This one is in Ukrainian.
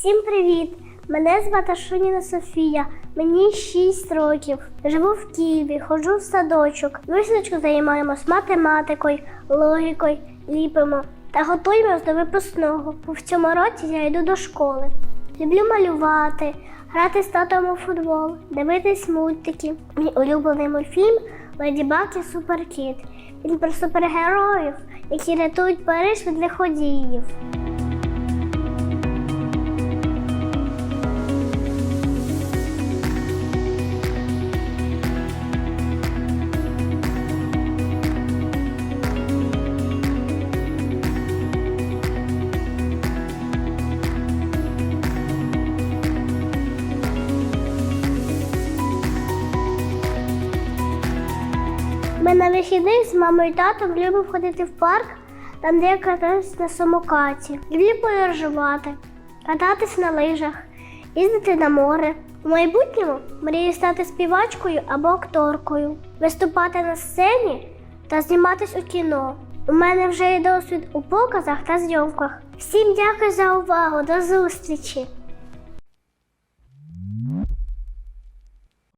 Всім привіт! Мене звати Шуніна Софія, мені 6 років. Живу в Києві, ходжу в садочок. Висадочку займаємось математикою, логікою, ліпимо та готуємось до випускного. В цьому році я йду до школи. Люблю малювати, грати з татом у футбол, дивитись мультики. Мій улюблений мультфільм Леді Баг і Суперкіт. Він про супергероїв, які рятують Париж від лиходіїв. Ми на вихідних з мамою і татом любимо ходити в парк, там де я катаюсь на самокаті. Люблю подорожувати, кататись на лижах, їздити на море. У майбутньому мрію стати співачкою або акторкою, виступати на сцені та зніматись у кіно. У мене вже є досвід у показах та зйомках. Всім дякую за увагу, до зустрічі!